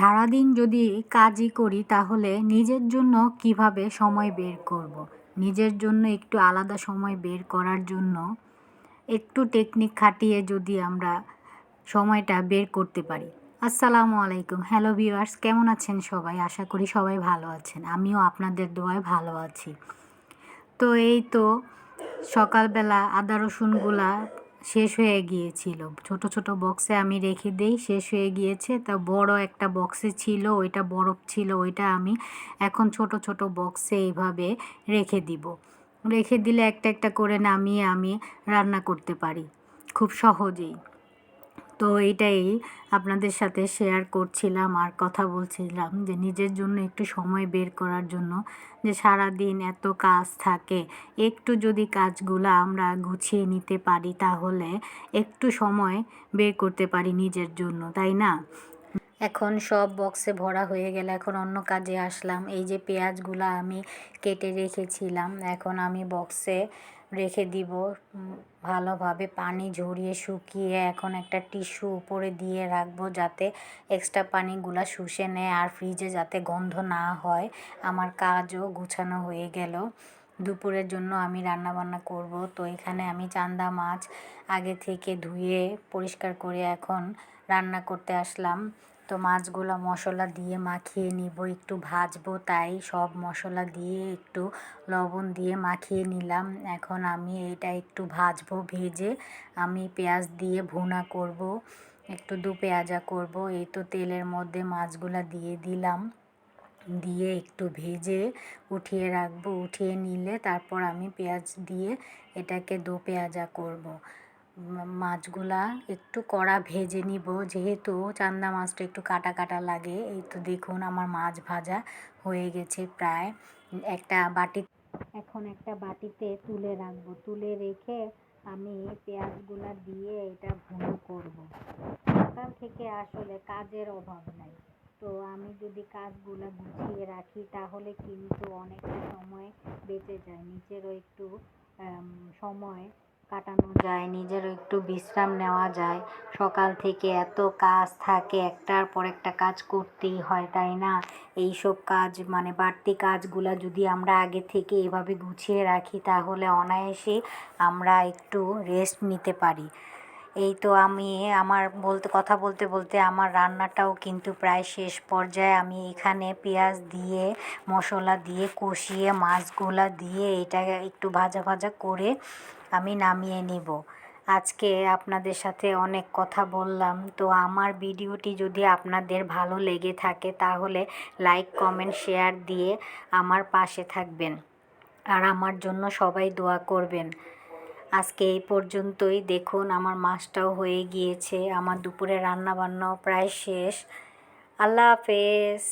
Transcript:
সারাদিন যদি কাজই করি, তাহলে নিজের জন্য কীভাবে সময় বের করব। নিজের জন্য একটু আলাদা সময় বের করার জন্য একটু টেকনিক খাটিয়ে যদি আমরা সময়টা বের করতে পারি। আসসালামু আলাইকুম। হ্যালো ভিউয়ার্স কেমন আছেন সবাই? আশা করি সবাই ভালো আছেন। আমিও আপনাদের দোয়ায় ভালো আছি। তো এই তো সকালবেলা আদা রসুনগুলা শেষ হয়ে গিয়েছিল। ছোট ছোট বক্সে আমি রেখে দেই, শেষ হয়ে গিয়েছে। তা বড় একটা বক্সে ছিল, ওইটা বরফ ছিল, ওইটা আমি এখন ছোট ছোট বক্সে এইভাবে রেখে দিব। রেখে দিলে একটা একটা করে নামিয়ে আমি রান্না করতে পারি, খুব সহজেই। তো এইটাই আপনাদের সাথে শেয়ার করছিলাম আর কথা বলছিলাম যে নিজের জন্য একটু সময় বের করার জন্য যে সারা দিন এত কাজ থাকে, একটু যদি কাজগুলো আমরা গুছিয়ে নিতে পারি তাহলে একটু সময় বের করতে পারি নিজের জন্য, তাই না? এখন সব বক্সে ভরা হয়ে গেলে, এখন অন্য কাজে আসলাম। এই যে পেঁয়াজগুলো আমি কেটে রেখেছিলাম, এখন আমি বক্সে রেখে দিব। ভালোভাবে পানি ঝরিয়ে শুকিয়ে এখন একটা টিস্যু উপরে দিয়ে রাখব যাতে এক্সট্রা পানিগুলো শুষে নেয় আর ফ্রিজে যাতে গন্ধ না হয়। আমার কাজও গুছানো হয়ে গেল। দুপুরের জন্য আমি রান্না বান্না করব। তো এখানে আমি চান্দা মাছ আগে থেকে ধুয়ে পরিষ্কার করে এখন রান্না করতে আসলাম। তো মাছগুলো মশলা দিয়ে মাখিয়ে নিব, একটু ভাজবো, তাই সব মশলা দিয়ে একটু লবণ দিয়ে মাখিয়ে নিলাম। এখন আমি এটা একটু ভাজবো, ভেজে আমি পেঁয়াজ দিয়ে ভুনা করব, একটু দু পেঁয়াজা করব, এই তো তেলের মধ্যে মাছগুলো দিয়ে দিলাম। দিয়ে একটু ভেজে উঠিয়ে রাখব, উঠিয়ে নিলে তারপর আমি পেঁয়াজ দিয়ে এটাকে দু পেঁয়াজা করব। মাছগুলা একটু কড়া ভেজে নিব। যেহেতু চান্দা মাছটা একটু কাটা কাটা লাগে, এই তো দেখুন আমার মাছ ভাজা হয়ে গেছে প্রায়। একটা বাটি, এখন একটা বাটিতে তুলে রাখব। তুলে রেখে আমি পেঁয়াজগুলা দিয়ে এটা ভুনো করব। সকাল থেকে আসলে কাজের অভাব নাই। তো আমি যদি কাজগুলো গুছিয়ে রাখি, তাহলে কিন্তু অনেকটা সময় বেঁচে যায়। নিজেরও একটু সময় কাটানো যায়, নিজেরও একটু বিশ্রাম নেওয়া যায়। সকাল থেকে এত কাজ থাকে, একটার পর একটা কাজ করতেই হয়, তাই না? এই সব কাজ মানে বাড়তি কাজগুলো যদি আমরা আগে থেকে এভাবে গুছিয়ে রাখি, তাহলে অনায়াসে আমরা একটু রেস্ট নিতে পারি। এই তো আমি আমার বলতে, কথা বলতে বলতে আমার রান্নাটাও কিন্তু প্রায় শেষ পর্যায়ে আমি এখানে পেঁয়াজ দিয়ে, মশলা দিয়ে কষিয়ে, মাছগুলা দিয়ে এটা একটু ভাজা ভাজা করে আমি নামিয়ে নিব। আজকে আপনাদের সাথে অনেক কথা বললাম, তো আমার ভিডিওটি যদি আপনাদের ভালো লেগে থাকে তাহলে লাইক, কমেন্ট, শেয়ার দিয়ে আমার পাশে থাকবেন। আর আমার জন্য সবাই দোয়া করবেন। আজকে এই পর্যন্তই। দেখুন, আমার মাছটাও হয়ে গিয়েছে, আমার দুপুরে রান্না বান্নাও প্রায় শেষ। আল্লাহ হাফেজ।